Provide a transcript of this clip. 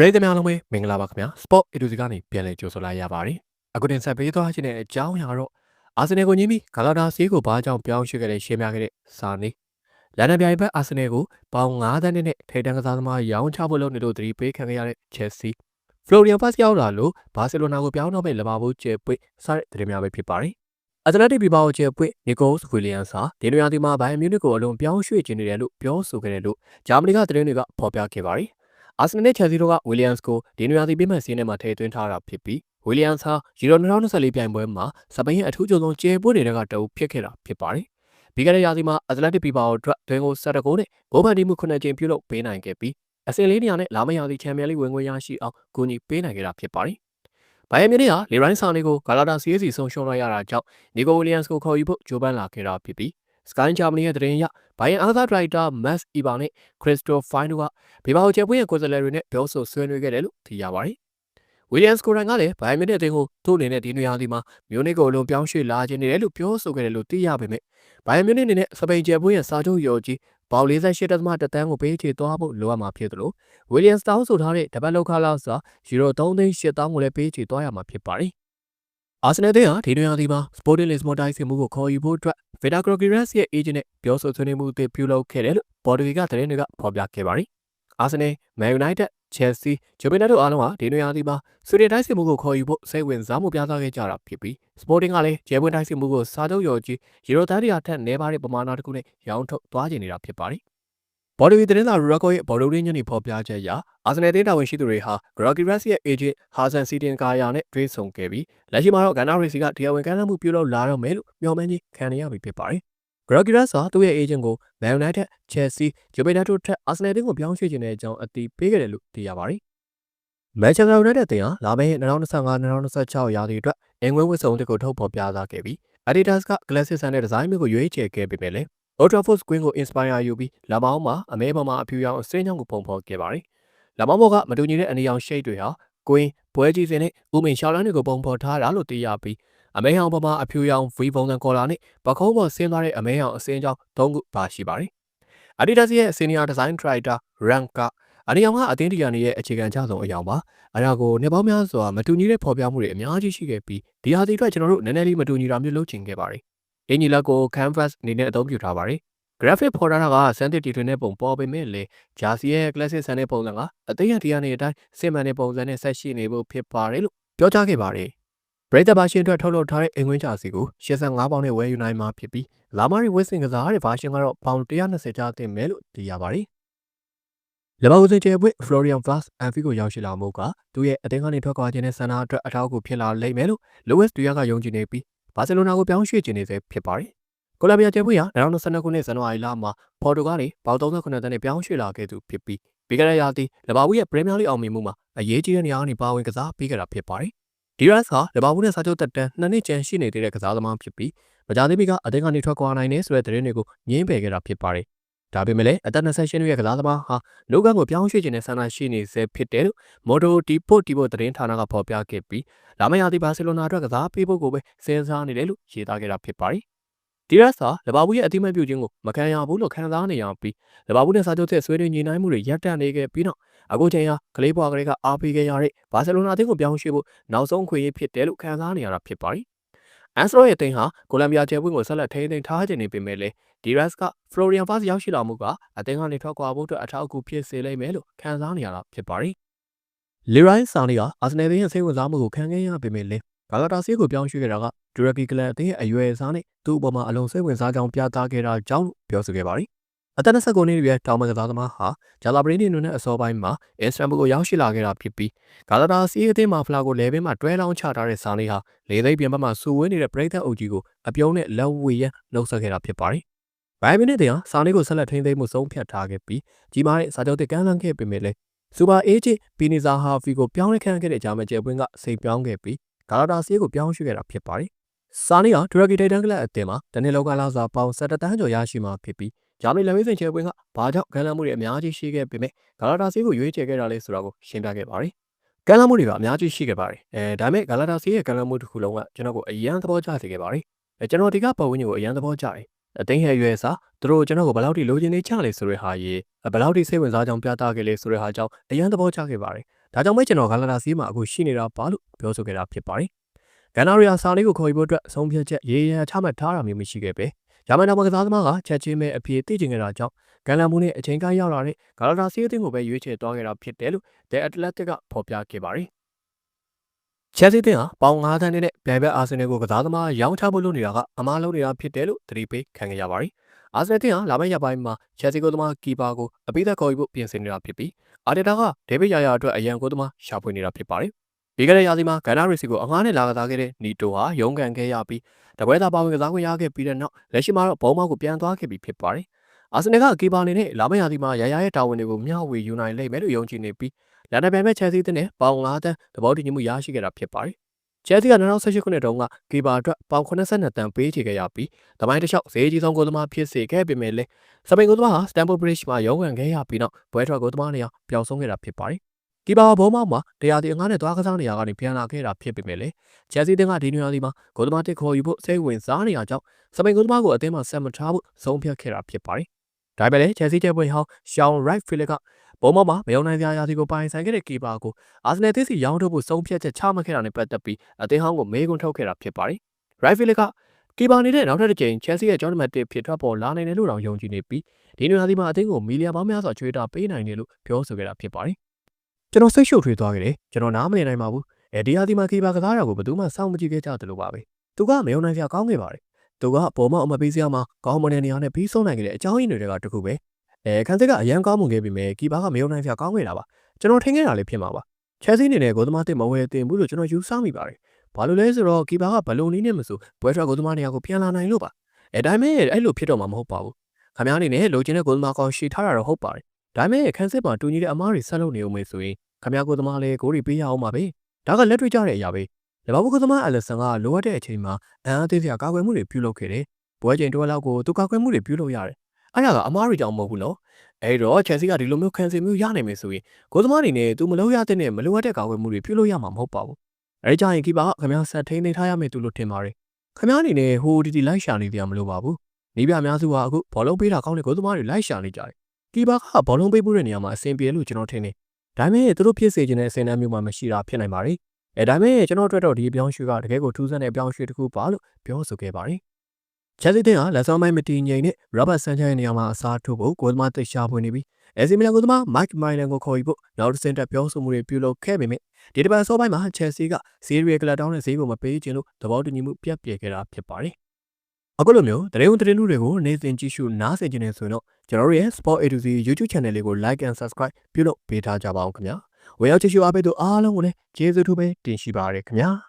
ပရိသတ်များလုံးပဲမင်္ဂလာပါခင်ဗျာ Sport Edu ကနေပြန်လည်ကြိုဆိုလိုက်ရပါတယ်အခုတင်ဆက်ပေးသွားခြင်းတဲ့အကြောင်းအရာတော့အာဆင်နယ်ကိုညင်းပြီးဂလာတာစီးကိုဘာကြောင့်ပြောင်းရွှေ့ခဲ့တဲ့ရှင်းပြခဲ့တဲ့စာနေလန်ဒန်ပြိုင်ဘက်အာဆင်နယ်ကိုပေါင်9တန်းနဲ့ထိပ်တန်းကစားသမားရောင်းချဖို့လုပ်နေလို့သတိပေးခံခဲ့ရတဲ့ Chelsea Florian Paz ရောက်လာလို့ဘာစီလိုနာကိုပြောင်းတော့မဲ့လဘာဘူးကျဲပွေစတဲ့သတင်းများပဲဖြစ်ပါတယ်အတလက်တစ်ဘီဘာကိုကျဲပွေနီကိုစ်ဝီလီယမ်စာဒီလိုရာဒီမှာဘိုင်မြူနစ်ကိုအလုံးပြောင်းရွှေ့ခြင်းနေတယ်လို့ပြောဆိုခဲ့တယ်လို့ဂျာမနီကသတင်းတွေကဖော်ပြခဲ့ပါတယ် အာဆင်နယ်နဲ့ချယ်ဆီတို့ကဝီလီယမ်စ်ကိုဒီနွေရာသီပေးမှတ်စင်းထဲမှာထည့်သွင်းထားတာဖြစ်ပြီးဝီလီယမ်စ်ဟာယူရို2024ပြိုင်ပွဲမှာစပိန်ရဲ့အထူးကြုံဆုံးကျဲပွဲတွေကတအုပ်ဖြစ်ခဲ့တာဖြစ်ပါတယ်။ပြီးခဲ့တဲ့ရာသီမှာအက်တလက်တစ်ပီပါအတွက်ဒွင်ကိုဆက်တကိုနဲ့ဂိုးဖန်တီမှု9ကြိမ်ပြုလုပ်ပေးနိုင်ခဲ့ပြီးအဆင့်လေးနေရာနဲ့လာမရာသီချန်ပီယံလိဝင်ခွင့်ရရှိအောင်ကူညီပေးနိုင်ခဲ့တာဖြစ်ပါတယ်။ဘိုင်ယန်မြူနစ်ဟာလီရိုင်းဆာနီကိုဂါလာတာစီးစီဆုံးရှုံးလိုက်ရတာကြောင့်နီကိုဝီလီယမ်စ်ကိုခေါ်ယူဖို့ကြိုးပမ်းလာခဲ့တာဖြစ်ပြီး Sky Germany ရဲ့သတင်းအရ ဘိုင်ယန်အားကစားဒရိုက်တာ Max Eber နဲ့ Christoph Fine တို့ကဘေဘာဟိုချယ်ပွင့်ရဲ့ကိုယ်စားလှယ်တွေနဲ့ပြောဆိုဆွေးနွေးခဲ့တယ်လို့သိရပါတယ်။ Williams ကိုရိုင်ကလည်းဘိုင်ယန်မြစ်တဲ့အသင်းကိုသူ့အနေနဲ့ဒီနွေရာသီမှာမြို့နစ်ကိုအလုံးပြောင်းရွှေ့လာခြင်းနေတယ်လို့ပြောဆိုခဲ့တယ်လို့သိရပေမဲ့ဘိုင်ယန်မြစ်အနေနဲ့စပိန်ချယ်ပွင့်ရဲ့စာချုပ်ရော်ကြီးပေါင်48တသမတတန်းကိုပေးချေသွားဖို့လိုအပ်မှာဖြစ်တယ်လို့ Williams တောင်းဆိုထားတဲ့တပတ်လောက်ခါလောက်စာယူရို3သိန်း8တောင်းကိုလည်းပေးချေသွားရမှာဖြစ်ပါတယ်။ အာဆင်နယ်တဲ့ဟာဒီနွေရာသီမှာ Sporting Lisbon တိုက်စစ်မှုကိုခေါ်ယူဖို့အတွက် Vita Croqueras ရဲ့ agent နဲ့ပြောဆိုဆွေးနွေးမှုတွေပြုလုပ်ခဲ့တယ်လို့ Portugal ကသတင်းတွေကဖော်ပြခဲ့ပါတယ်။အာဆင်နယ် Man United Chelsea ဂျူဗင်တက်တို့အားလုံးဟာဒီနွေရာသီမှာဆွေဒင်တိုက်စစ်မှုကိုခေါ်ယူဖို့စိတ်ဝင်စားမှုပြသခဲ့ကြတာဖြစ်ပြီး Sporting ကလည်းဂျဲပွင့်တိုက်စစ်မှုကိုစားထုတ်ရော်ကြီးယူရိုတန်းတရာထက်နည်းပါးတဲ့ပမာဏတစ်ခုနဲ့ရောင်းထုတ်သွားကျင်နေတာဖြစ်ပါတယ်။ ဘော်ဒီဗီသတင်းစာရကော့ရဲ့ဘော်ဒိုရင်းညနေဖော်ပြချက်အရအာဆင်နယ်တင်းတာဝန်ရှိသူတွေဟာဂရော်ဂီရက်စ်ရဲ့ agent ဟာဆန်စီတင်ကာယာနဲ့တွေ့ဆုံခဲ့ပြီးလက်ရှိမှာတော့ဂန်နာရီစီကတရားဝင်ကမ်းလှမ်းမှုပြုလုပ်လာတော့မယ်လို့မျှော်မှန်းကြီးခံရပြီဖြစ်ပါတယ်။ဂရော်ဂီရက်စ်ဟာသူ့ရဲ့ agent ကို Man United, Chelsea, Juventus တို့ထက်အာဆင်နယ်တင်းကိုပြောင်းရွှေ့ခြင်းတဲ့အကြောင်းအသိပေးခဲ့တယ်လို့သိရပါတယ်။ Manchester United တင်ဟာလာမယ့်2025-2026ရာသီအတွက်အင်္ဂွင်းဝစ်စုံတစ်ကိုထုတ်ဖော်ပြသခဲ့ပြီး Adidas က Classic ဆန်တဲ့ဒီဇိုင်းမျိုးကိုရွေးချယ်ခဲ့ပေမဲ့လည်း Old Trafford Queen ကို inspire ယူပြီးလာမောင်းမှာအမဲပေါ်မှာအဖြူရောင်အစင်းချောင်းကိုပုံဖော်ခဲ့ပါတယ်။လာမောင်းဘော်ကမတူညီတဲ့အနီရောင်ရှိတ်တွေဟာ Queen ပွဲကြီးစင်နဲ့ဥမင်ရှောင်းလန်းတွေကိုပုံဖော်ထားတာလို့သိရပြီးအမဲဟောင်ပေါ်မှာအဖြူရောင် V ပုံစံကော်လာနဲ့ပခုံးပေါ်ဆင်းသွားတဲ့အမဲဟောင်အစင်းချောင်း၃ခုပါရှိပါတယ်။ Adidas ရဲ့ Senior Design Director Rank ကအနီရောင်ကအသင်းတရားနေရဲ့အခြေခံကြဆုံးအယောင်ပါ။အဲဒါကိုနှစ်ပေါင်းများစွာမတူညီတဲ့ဖော်ပြမှုတွေအများကြီးရှိခဲ့ပြီးဒီဟာဒီအတွက်ကျွန်တော်တို့နည်းနည်းလေးမတူညီတာမျိုးလုပ်ချင်ခဲ့ပါတယ်။ အင်ဂျီလက်ကို canvas အနေနဲ့အသုံးပြုထားပါတယ်။ graphic ဖော်ထားတာကစမ်းသစ်တီထွင်တဲ့ပုံပေါ်ပေမဲ့လေဂျာစီရဲ့ classic ဆန်တဲ့ပုံစံကအသိရတရားနေအတိုင်းစင်မှန်တဲ့ပုံစံနဲ့ဆက်ရှိနေဖို့ဖြစ်ပါတယ်လို့ပြောကြားခဲ့ပါတယ်။ပရိသတ်ဘာရှင်အတွက်ထုတ်လုပ်ထားတဲ့အင်္ဂွင်းဂျာစီကို85ပေါင်နဲ့ဝယ်ယူနိုင်မှာဖြစ်ပြီးလာမာရီဝစ်စင်ကစားတဲ့ဘာရှင်ကတော့ပေါင်120ကျားတင်မယ်လို့သိရပါတယ်။လဘာဦးစင်ကျဲပွင့် Florian Vaz အန်ဖီကိုရောက်ရှိလာမှုကသူ့ရဲ့အသင်းကနေထွက်ခွာခြင်းနဲ့ဆန္ဒအတွက်အထောက်အကူဖြစ်လာလိမ့်မယ်လို့ Luis Diaz ကယုံကြည်နေပြီး ဘာစီလိုနာကိုပြောင်းရွှေ့ခြင်းနေစေဖြစ်ပါတယ်။ကိုလံဘီယာကျဲပွင့်ဟာ2022ခုနှစ်ဇန်နဝါရီလမှာပေါ်တူဂါကနေပေါင်38တန်းနဲ့ပြောင်းရွှေ့လာခဲ့သူဖြစ်ပြီးပြီးခဲ့တဲ့ရာသီလဘာဘူးရဲ့ပရီးမီးယားလိအောင်မြင်မှုမှာအရေးကြီးတဲ့နေရာကနေပါဝင်ကစားပေးခဲ့တာဖြစ်ပါတယ်။ဒီရက်စ်ဟာလဘာဘူးနဲ့စာချုပ်တက်တန်းနှစ်နှစ်ကျန်ရှိနေသေးတဲ့ကစားသမားဖြစ်ပြီးမကြသေးမီကအသင်းကနေထွက်ခွာနိုင်တဲ့ဆိုတဲ့သတင်းတွေကိုညင်းပယ်ခဲ့တာဖြစ်ပါတယ်။ ဒါပေမဲ့လည်းအသက်28နှစ်ရဲ့ကစားသမားဟာလောကန်ကိုပြောင်းရွှေ့ခြင်းနဲ့ဆန္ဒရှိနေစေဖြစ်တယ်လို့မော်ဒိုတီပိုတီပိုသတင်းဌာနကဖော်ပြခဲ့ပြီးလာမယ့်ရာသီဘာစီလိုနာအတွက်ကစားပေးဖို့ကိုပဲစဉ်းစားနေတယ်လို့ရေးသားခဲ့တာဖြစ်ပါတယ်။ဒီရက်စ်ဟာလဘာဘူးရဲ့အတိမတ်ပြုခြင်းကိုမခံရဘူးလို့ခံစားနေရပြီးလဘာဘူးနဲ့စာချုပ်သက်ဆွေးနွေးညှိနှိုင်းမှုတွေရပ်တန့်နေခဲ့ပြီးတော့အခုချိန်ဟာကလေးဘွားကလေးကအားပေးခဲ့ရတဲ့ဘာစီလိုနာအသင်းကိုပြောင်းရွှေ့ဖို့နောက်ဆုံးခွင့်ရဖြစ်တယ်လို့ခံစားနေရတာဖြစ်ပါတယ်။ အန်စရောရဲ့အသင်းဟာကိုလံဘီယာကျယ်ပွင့်ကိုဆက်လက်ထိန်းသိမ်းထားခြင်းနေပေမဲ့လည်းဒီရက်စ်ကဖလိုရီယန်ဖာစ်ရောက်ရှိလာမှုကအသင်းကနေထွက်ခွာဖို့အတွက်အထောက်အကူဖြစ်စေလိမ့်မယ်လို့ခံစားနေရတာဖြစ်ပါတယ်။လီရိုင်းဆာနီကအာဆင်နယ်ရဲ့စိတ်ဝင်စားမှုကိုခံခဲ့ရပေမဲ့လည်းဂါလာတာစီကိုပြောင်းရွှေ့ခဲ့တာကတူရကီကလပ်အသင်းရဲ့အရွယ်အစားနဲ့သူ့အပေါ်မှာအလုံးစိတ်ဝင်စားကြောင်းပြသခဲ့တာကြောင့်ပြောဆိုခဲ့ပါတယ်။ အသက်29နှစ်အရွယ်တောင်မန်ကစားသမားဟာဂျာလာဘရင်းနီနွနဲ့အစောပိုင်းမှာအစ္စတန်ဘူကိုရောက်ရှိလာခဲ့တာဖြစ်ပြီးဂါလာတာစီအသင်းမှာဖလာကိုလဲဘင်းမှာတွဲလောင်းချထားတဲ့ဇာလေးဟာလေသိမ်းပြင်ပမှာစူဝင်းနေတဲ့ပရိသတ်အုပ်ကြီးကိုအပြုံးနဲ့လက်ဝေရနှုတ်ဆက်ခဲ့တာဖြစ်ပါတယ်။ဘိုင်မင်းနဲ့တင်ဟာစာလေးကိုဆက်လက်ထိန်းသိမ်းမှုဆုံးဖြတ်ထားခဲ့ပြီးကြီးမားတဲ့စာချုပ်တွေကမ်းလှမ်းခဲ့ပေမဲ့လည်းစူပါအေးချစ်ပီနီဇာဟာဖီကိုပြောင်းလဲခံခဲ့တဲ့ဂျာမန်ကျယ်ပွင့်ကစိတ်ပြောင်းခဲ့ပြီးဂါလာတာစီကိုပြောင်းရွှေ့ခဲ့တာဖြစ်ပါတယ်။စာနီကတူရကီထိပ်တန်းကလပ်အသင်းမှာတနင်္လာကလာစားပေါင်ဆက်တတန်းကျော်ရရှိမှာဖြစ်ပြီး ဂျာမနီလက်ဝဲစင်ချယ်ပွင့်ကဘာကြောင့်ကမ်းလှမ်းမှုတွေအများကြီးရှိခဲ့ပေမဲ့ဂါလာတာစီကိုရွေးချယ်ခဲ့တာလဲဆိုတာကိုရှင်းပြခဲ့ပါတယ်။ကမ်းလှမ်းမှုတွေကအများကြီးရှိခဲ့ပါတယ်။အဲဒါပေမဲ့ဂါလာတာစီရဲ့ကမ်းလှမ်းမှုတစ်ခုလုံးကကျွန်တော်ကိုအယံသဘောကျစေခဲ့ပါတယ်။အဲကျွန်တော်ဒီကပတ်ဝန်းကျင်ကိုအယံသဘောကျတယ်။အသိဟဲ့ရွယ်စားသူတို့ကျွန်တော်ကိုဘယ်လောက်ထိလိုချင်နေကြလဲဆိုတဲ့ဟာရေဘယ်လောက်ထိစိတ်ဝင်စားကြောင်းပြသခဲ့လဲဆိုတဲ့ဟာကြောင့်အယံသဘောကျခဲ့ပါတယ်။ဒါကြောင့်ပဲကျွန်တော်ဂါလာတာစီးမှာအခုရှိနေတာပါလို့ပြောဆိုခဲ့တာဖြစ်ပါတယ်။ဂန်နာရီယာစာလေးကိုခေါ်ယူဖို့အတွက်ဆုံးဖြတ်ချက်ရေးရန်ချမှတ်ထားတာမျိုးမရှိခဲ့ပဲ ဂျာမန်တော်ကစားသမားကချက်ချင်းပဲအပြေသိကျင်ခဲ့တာကြောင့်ဂန်လန်မူနဲ့အချိန်ကိုင်းရောက်လာတဲ့ဂါလာတာစီးအသင်းကိုပဲရွေးချယ်သွားခဲ့တာဖြစ်တယ်လို့ The Athletic ကဖော်ပြခဲ့ပါတယ်။ချက်စီတင်ဟာပေါင်9တန်းနဲ့ပြိုင်ဘက်အာဆင်နယ်ကိုကစားသမားရောင်းချဖို့လုပ်နေတာကအမားလုပ်နေတာဖြစ်တယ်လို့သတိပေးခံခဲ့ရပါတယ်။အာဆင်နယ်တင်ဟာလာမယ့်ရက်ပိုင်းမှာချက်စီကိုသမားကီပါကိုအပိသက်ခေါ်ယူဖို့ပြင်ဆင်နေတာဖြစ်ပြီးအာတတာကဒေးဗစ်ယာယာအတွက်အရန်ကိုသမားရှာဖွေနေတာဖြစ်ပါတယ်။ ဒီကနေ့ရာသီမှာဂန်နာရီစီကိုအငားနဲ့လာကစားခဲ့တဲ့နီတိုဟာရုန်းကန်ခဲ့ရပြီးတပွဲသားပါဝင်ကစားခွင့်ရခဲ့ပြီးတဲ့နောက်လက်ရှိမှာတော့ဘုံမောက်ကိုပြန်သွားခဲ့ပြီဖြစ်ပါတယ်။အာဆင်နယ်ကကီပါအနေနဲ့လာမယ့်ရာသီမှာရာယာရဲ့တာဝန်တွေကိုမျှဝေယူနိုင်လိမ့်မယ်လို့ယုံကြည်နေပြီးလန်ဒန်ပြိုင်ဘက်ချက်စီးတဲ့နဲ့ပေါင်9တန်းသဘောတူညီမှုရရှိခဲ့တာဖြစ်ပါတယ်။ချက်စီးက2018ခုနှစ်တုန်းကကီပါအတွက်ပေါင်82တန်းပေးချေခဲ့ရပြီးတမိုင်းတစ်လျှောက်ဈေးကြီးဆုံးကိုသမားဖြစ်စေခဲ့ပေမဲ့လည်းစပိန်ကိုသမားဟာစတန်ဖို့ဘရစ်မှာရုန်းကန်ခဲ့ရပြီးနောက်ဘွဲထွက်ကိုသမားနေရာပျောက်ဆုံးခဲ့တာဖြစ်ပါတယ်။ ကီပါဘုံမောက်မှာတရားတီအငားနဲ့သွားကစားနေရကနေပြန်လာခဲ့တာဖြစ်ပေမဲ့လည်းချက်စီးတင်ကဒီနေရာဒီမှာကိုသမားတစ်ခေါ်ယူဖို့စိတ်ဝင်စားနေရကြောင်းစပိန်ကိုသမားကိုအသင်းမှာဆက်မထားဖို့ဆုံးဖြတ်ခဲ့တာဖြစ်ပါတယ်။ဒါပေမဲ့လည်းချက်စီးချက်ပွဲဟောင်းရှောင်းရိုက်ဖီလက်ကဘုံမောက်မှာမယုံနိုင်စရာရာသီကိုပိုင်ဆိုင်ခဲ့တဲ့ကီပါကိုအာဆင်နယ်သစ်စီရောင်းထုတ်ဖို့ဆုံးဖြတ်ချက်ချမှတ်ခဲ့တာနဲ့ပတ်သက်ပြီးအသင်းဟောင်းကိုမေးခွန်းထုတ်ခဲ့တာဖြစ်ပါတယ်။ရိုက်ဖီလက်ကကီပါနေတဲ့နောက်ထပ်တစ်ကြိမ်ချက်စီရဲ့ကျောင်းနံပါတ်1ဖြစ်ထွက်ပေါ်လာနိုင်တယ်လို့တောင်ယုံကြည်နေပြီးဒီနေရာဒီမှာအသင်းကိုမီလီယံပေါင်းများစွာချွေးတာပေးနိုင်တယ်လို့ပြောဆိုခဲ့တာဖြစ်ပါတယ်။ ကျွန်တော်စိတ်ရှုပ်ထွေးသွားခဲ့တယ်။ကျွန်တော်နားမလည်နိုင်ပါဘူး။အဲဒီဟာဒီမှာကီပါကစားတာကိုဘယ်သူမှစောင့်မကြည့်ခဲ့ကြသလိုပါပဲ။သူကမယုံနိုင်စရာကောင်းခဲ့ပါတယ်။သူကပေါ်မောက်အမပေးစရာမှာကောင်းမွန်တဲ့နေရာနဲ့ပြီးဆုံးနိုင်ခဲ့တဲ့အကြောင်းရင်းတွေကတခုပဲ။အဲခန်းစစ်ကအရန်ကောင်းမွန်ခဲ့ပြီမဲ့ကီပါကမယုံနိုင်စရာကောင်းခဲ့တာပါ။ကျွန်တော်ထင်ခဲ့တာလည်းဖြစ်မှာပါ။ချက်စီအနေနဲ့ကိုသမားတစ်မဝဲတင်ဘူးလို့ကျွန်တော်ယူဆမိပါတယ်။ဘာလို့လဲဆိုတော့ကီပါကဘလုံလေးနဲ့မဆိုဘွဲထွက်ကိုသမားနေရာကိုပြန်လာနိုင်လို့ပါ။အဲဒါပေမဲ့အဲ့လိုဖြစ်တော့မှာမဟုတ်ပါဘူး။ခင်ဗျားအနေနဲ့လိုချင်တဲ့ကိုသမားကောင်ရှီထားတာတော့ဟုတ်ပါတယ်။ ဒါပေမဲ့ခန်းစစ်မှာတူညီတဲ့အမားတွေဆက်လုပ်နေဦးမယ်ဆိုရင်ခင်ဗျားကိုသမားလည်းကိုရီပေးရအောင်ပါပဲ။ဒါကလက်တွေ့ကြတဲ့အရာပဲ။လဘာဘူးကိုသမားအလက်ဆန်ကလိုအပ်တဲ့အချိန်မှာအန်အားသေးစရာကာကွယ်မှုတွေပြုလုပ်ခဲ့တယ်။ပွဲချိန်တွဲလောက်ကိုသူကာကွယ်မှုတွေပြုလုပ်ရတယ်။အဲ့ဒါကအမားတွေကြောင့်မဟုတ်ဘူးနော်။အဲ့တော့ချက်စီကဒီလိုမျိုးခံစီမျိုးရနိုင်မယ်ဆိုရင်ကိုသမားအနေနဲ့သူမလုပ်ရတဲ့နဲ့မလိုအပ်တဲ့ကာကွယ်မှုတွေပြုလုပ်ရမှာမဟုတ်ပါဘူး။အဲ့ဒီကြရင်ကီပါကခင်ဗျားဆက်ထိန်နေထားရမယ်သူလို့ထင်ပါတယ်။ခင်ဗျားအနေနဲ့ဟိုဒီဒီလိုက်ရှာနေကြမလို့ပါဘူး။နီးပြအများစုကအခုဘောလုံးပေးတာကောင်းတဲ့ကိုသမားတွေလိုက်ရှာနေကြတယ်။ ကီပါကဘောလုံးပေးမှုတဲ့နေရာမှာအဆင်ပြေလို့ကျွန်တော်ထင်တယ်။ဒါပေမဲ့သူတို့ဖြစ်စေချင်တဲ့အဆင်အတန်းမျိုးမှမရှိတာဖြစ်နိုင်ပါတယ်။အဲဒါပေမဲ့ကျွန်တော်အတွက်တော့ဒီအပြောင်းရွှေ့ကတကယ်ကိုထူးဆန်းတဲ့အပြောင်းရွှေ့တစ်ခုပါလို့ပြောဆိုခဲ့ပါတယ်။ချက်စီတင်ဟာလက်ဆောင်ပိုင်းမတည်ငြိမ်နဲ့ Robert Sanchez ရဲ့နေရာမှာအစားထိုးဖို့ကိုသမားတိတ်ရှာဖွေနေပြီးအဲစီမီလန်ကိုသမား Mike Mylan ကိုခေါ်ယူဖို့နောက်တစ်ဆင့်တက်ပြောဆိုမှုတွေပြုလုပ်ခဲ့ပေမဲ့ဒီတစ်ပတ်အစောပိုင်းမှာ Chelsea က Serie A ကလပ်တောင်းတဲ့ဈေးကိုမပေးချင်လို့သဘောတူညီမှုပြတ်ပြဲခဲ့တာဖြစ်ပါတယ်။ အခုလိုမျိုးတရင်တရင်လူတွေကိုနေ့စဉ်ကြည့်ရှုနားဆင်ကြနေဆိုရင်တော့ကျွန်တော်တို့ရဲ့ Sport A to Z YouTube Channel လေးကို Like and Subscribe ပြုလုပ်ပေးထားကြပါအောင်ခင်ဗျာ။ဝယ်ရောက်ကြည့်ရှုအားပေးသူအားလုံးကိုလည်းကျေးဇူးထူးပဲတင်ရှိပါရခင်ဗျာ။